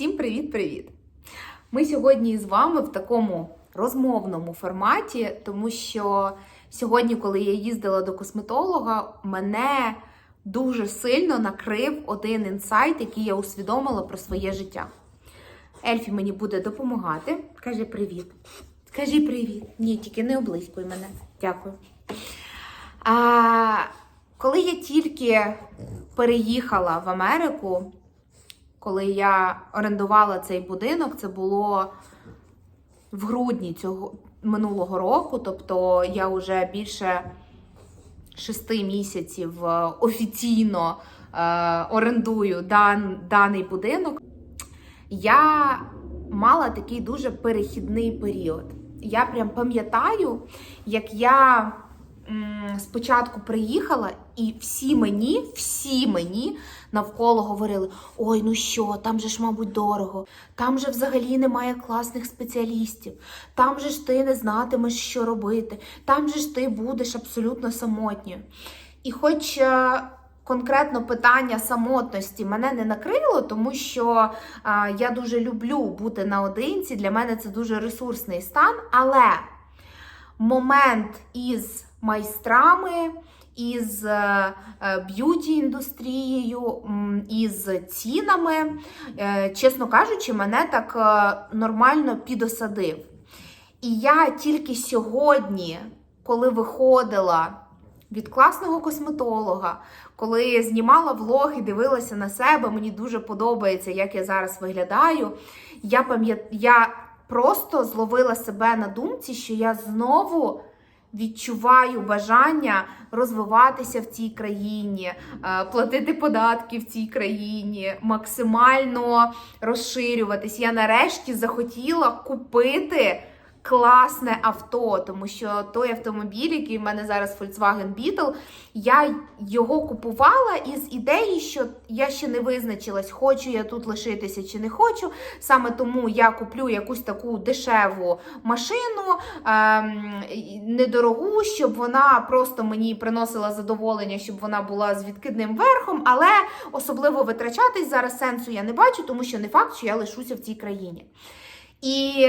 Всім привіт-привіт! Ми сьогодні з вами в такому розмовному форматі, тому що сьогодні, коли я їздила до косметолога, мене дуже сильно накрив один інсайт, який я усвідомила про своє життя. Ельфі мені буде допомагати. Каже привіт. Кажи привіт. Ні, тільки не облизькуй мене. Дякую. А, коли я тільки переїхала в Америку, коли я орендувала цей будинок, це було в грудні цього минулого року, тобто я вже більше шести місяців е, офіційно е, орендую дан, даний будинок. Я мала такий дуже перехідний період. Я прям пам'ятаю, як я спочатку приїхала, і всі мені, всі мені навколо говорили: ой, ну що, там же ж, мабуть, дорого, там же взагалі немає класних спеціалістів, там же ж ти не знатимеш, що робити, там же ж ти будеш абсолютно самотньою. І хоч е, конкретно питання самотності мене не накрило, тому що а, я дуже люблю бути наодинці, для мене це дуже ресурсний стан, але момент із майстрами, із е, е, б'юті-індустрією, із цінами, е, чесно кажучи, мене так нормально підосадив. І я тільки сьогодні, коли виходила від класного косметолога, коли знімала влог і дивилася на себе, мені дуже подобається, як я зараз виглядаю. Я пам'ят... я просто зловила себе на думці, що я знову відчуваю бажання розвиватися в цій країні, е, платити податки в цій країні, максимально розширюватись. Я нарешті захотіла купити. Класне авто, тому що той автомобіль, який в мене зараз Volkswagen Beetle, я його купувала із ідеї, що я ще не визначилась, хочу я тут лишитися чи не хочу. Саме тому я куплю якусь таку дешеву машину, ем, недорогу, щоб вона просто мені приносила задоволення, щоб вона була з відкидним верхом, але особливо витрачатись зараз сенсу я не бачу, тому що не факт, що я лишуся в цій країні. І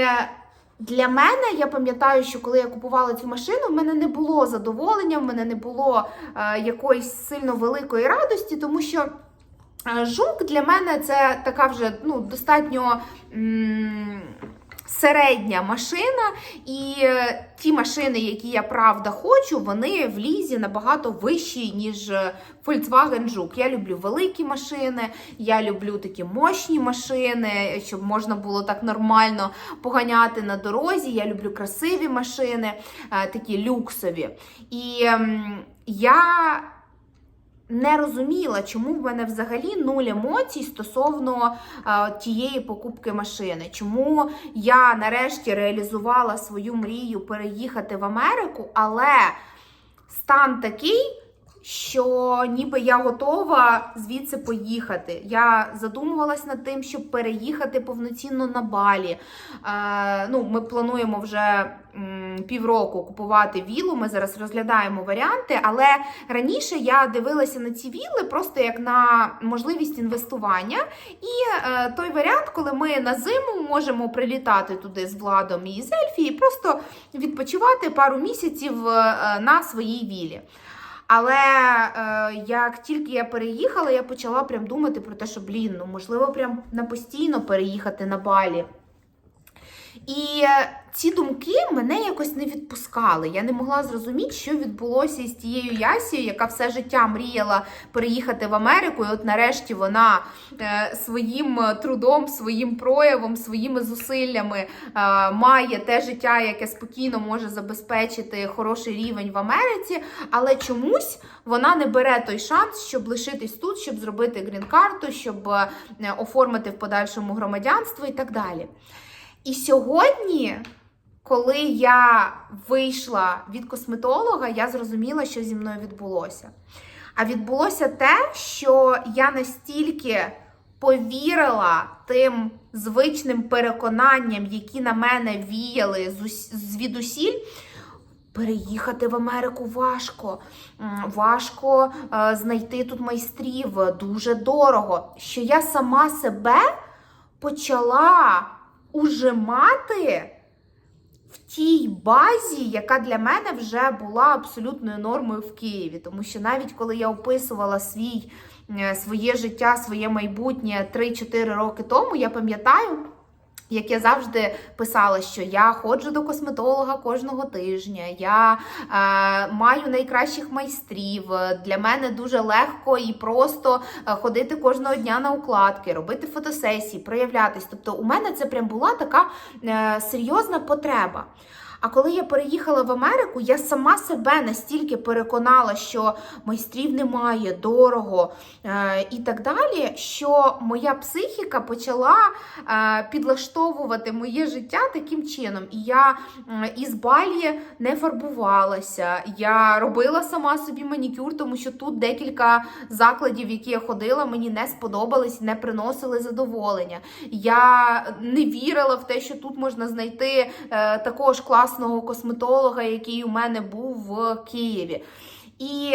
для мене я пам'ятаю, що коли я купувала цю машину, в мене не було задоволення, в мене не було е, якоїсь сильно великої радості, тому що е, жук для мене це така вже ну, достатньо. М Середня машина, і е, ті машини, які я правда хочу, вони в лізі набагато вищі, ніж е, Volkswagen Жук. Я люблю великі машини, я люблю такі мощні машини, щоб можна було так нормально поганяти на дорозі. Я люблю красиві машини, е, такі люксові. І ем, я не розуміла, чому в мене взагалі нуль емоцій стосовно е, тієї покупки машини. Чому я нарешті реалізувала свою мрію переїхати в Америку, але стан такий. Що ніби я готова звідси поїхати. Я задумувалась над тим, щоб переїхати повноцінно на Балі. Е, ну, Ми плануємо вже м, півроку купувати вілу. Ми зараз розглядаємо варіанти, але раніше я дивилася на ці віли просто як на можливість інвестування. І е, той варіант, коли ми на зиму можемо прилітати туди з владом і з Ельфі, і просто відпочивати пару місяців е, на своїй вілі. Але е, як тільки я переїхала, я почала прям думати про те, що блін, ну можливо, прям на постійно переїхати на балі. І ці думки мене якось не відпускали. Я не могла зрозуміти, що відбулося із тією Ясією, яка все життя мріяла переїхати в Америку. І от нарешті вона е, своїм трудом, своїм проявом, своїми зусиллями е, має те життя, яке спокійно може забезпечити хороший рівень в Америці. Але чомусь вона не бере той шанс, щоб лишитись тут, щоб зробити грін-карту, щоб е, оформити в подальшому громадянство і так далі. І сьогодні, коли я вийшла від косметолога, я зрозуміла, що зі мною відбулося. А відбулося те, що я настільки повірила тим звичним переконанням, які на мене віяли звідусіль. Переїхати в Америку важко, важко знайти тут майстрів, дуже дорого. Що я сама себе почала уже мати в тій базі, яка для мене вже була абсолютною нормою в Києві. Тому що навіть коли я описувала свій, е, своє життя, своє майбутнє 3-4 роки тому, я пам'ятаю. Як я завжди писала, що я ходжу до косметолога кожного тижня, я е, маю найкращих майстрів. Для мене дуже легко і просто е, ходити кожного дня на укладки, робити фотосесії, проявлятись. Тобто, у мене це прям була така е, серйозна потреба. А коли я переїхала в Америку, я сама себе настільки переконала, що майстрів немає, дорого е, і так далі, що моя психіка почала е, підлаштовувати моє життя таким чином. І я із Балі не фарбувалася. Я робила сама собі манікюр, тому що тут декілька закладів, які я ходила, мені не сподобались, не приносили задоволення. Я не вірила в те, що тут можна знайти е, такого ж класного косметолога, який у мене був в Києві. І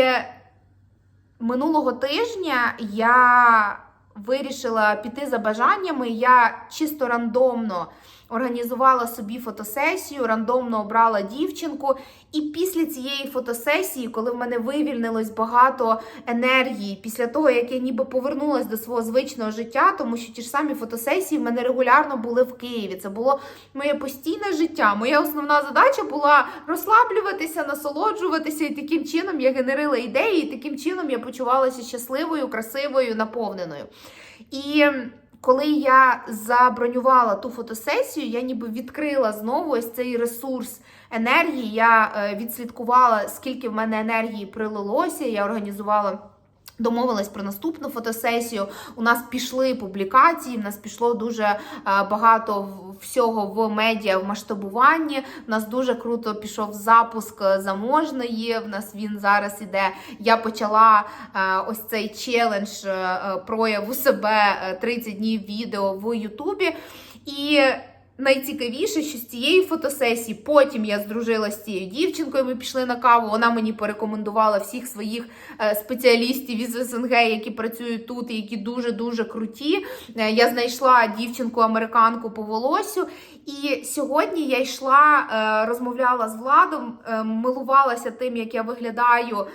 минулого тижня я вирішила піти за бажаннями. Я чисто рандомно організувала собі фотосесію, рандомно обрала дівчинку. І після цієї фотосесії, коли в мене вивільнилось багато енергії, після того, як я ніби повернулася до свого звичного життя, тому що ті ж самі фотосесії в мене регулярно були в Києві. Це було моє постійне життя. Моя основна задача була розслаблюватися, насолоджуватися, і таким чином я генерила ідеї, і таким чином я почувалася щасливою, красивою, наповненою. І коли я забронювала ту фотосесію, я ніби відкрила знову ось цей ресурс енергії. Я е, відслідкувала, скільки в мене енергії прилилося. Я організувала. Домовилась про наступну фотосесію. У нас пішли публікації, в нас пішло дуже е, багато всього в медіа в масштабуванні. В нас дуже круто пішов запуск заможної. В нас він зараз іде. Я почала е, ось цей челендж е, прояву себе е, 30 днів відео в Ютубі. І найцікавіше, що з цієї фотосесії потім я здружилася з цією дівчинкою. Ми пішли на каву. Вона мені порекомендувала всіх своїх е, спеціалістів із СНГ, які працюють тут, і які дуже дуже круті. Е, Я знайшла дівчинку-американку по волосю. І сьогодні я йшла, е, розмовляла з владом, милувалася тим, як я виглядаю,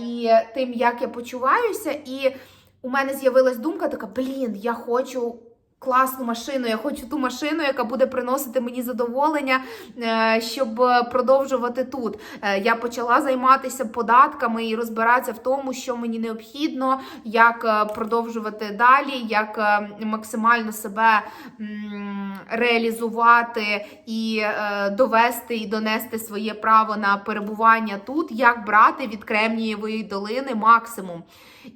і тим, як я почуваюся. І у мене з'явилась думка така: блін, я хочу. Класну машину, я хочу ту машину, яка буде приносити мені задоволення, е, щоб продовжувати тут. Е, Я почала займатися податками і розбиратися в тому, що мені необхідно, як е, продовжувати далі, як максимально себе реалізувати і довести і донести своє право на перебування тут, як брати від Кремнієвої долини максимум.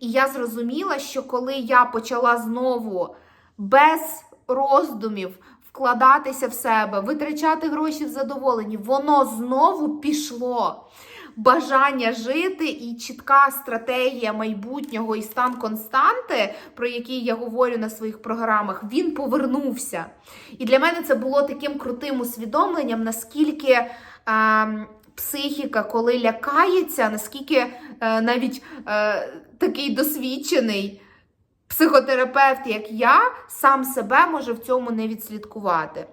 І я зрозуміла, що коли я почала знову без роздумів вкладатися в себе, витрачати гроші в задоволенні, воно знову пішло. Бажання жити і чітка стратегія майбутнього і стан константи, про який я говорю на своїх програмах, він повернувся. І для мене це було таким крутим усвідомленням, наскільки. ем, Психіка, коли лякається, наскільки е, навіть е, такий досвідчений психотерапевт, як я, сам себе може в цьому не відслідкувати.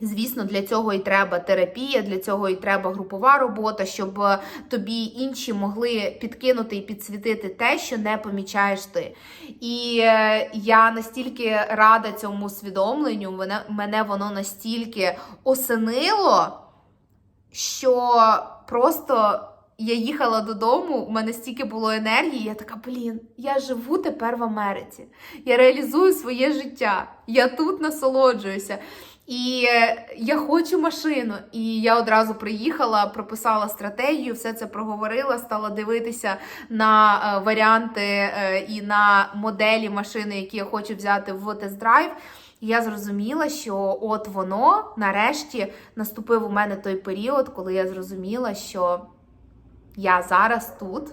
Звісно, для цього і треба терапія, для цього і треба групова робота, щоб е, тобі інші могли підкинути і підсвітити те, що не помічаєш ти. І е, я настільки рада цьому усвідомленню, мене, мене воно настільки осенило, що просто я їхала додому, у мене стільки було енергії, я така, блін, я живу тепер в Америці. Я реалізую своє життя. Я тут насолоджуюся. І е, я хочу машину. І я одразу приїхала, прописала стратегію, все це проговорила, стала дивитися на е, варіанти е, і на моделі машини, які я хочу взяти в тест-драйв. І я зрозуміла, що от воно нарешті наступив у мене той період, коли я зрозуміла, що я зараз тут.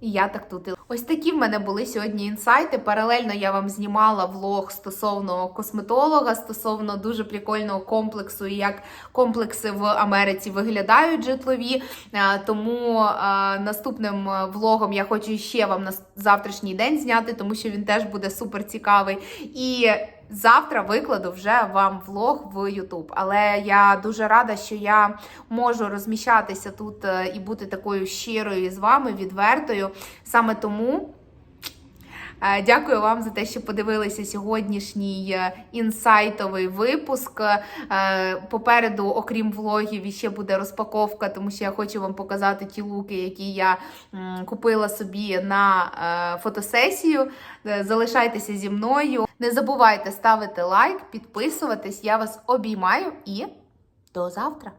І я так тут. Ось такі в мене були сьогодні інсайти. Паралельно я вам знімала влог стосовно косметолога, стосовно дуже прикольного комплексу, і як комплекси в Америці виглядають житлові. Е, Тому е, наступним е, влогом я хочу ще вам на завтрашній день зняти, тому що він теж буде супер цікавий. І завтра викладу вже вам влог в YouTube. Але я дуже рада, що я можу розміщатися тут е, і бути такою щирою з вами, відвертою. Саме тому. Е, Дякую вам за те, що подивилися сьогоднішній е, інсайтовий випуск. Е, Попереду, окрім влогів, ще буде розпаковка, тому що я хочу вам показати ті луки, які я купила собі на фотосесію. Залишайтеся зі мною. Не забувайте ставити лайк, підписуватись. Я вас обіймаю і до завтра!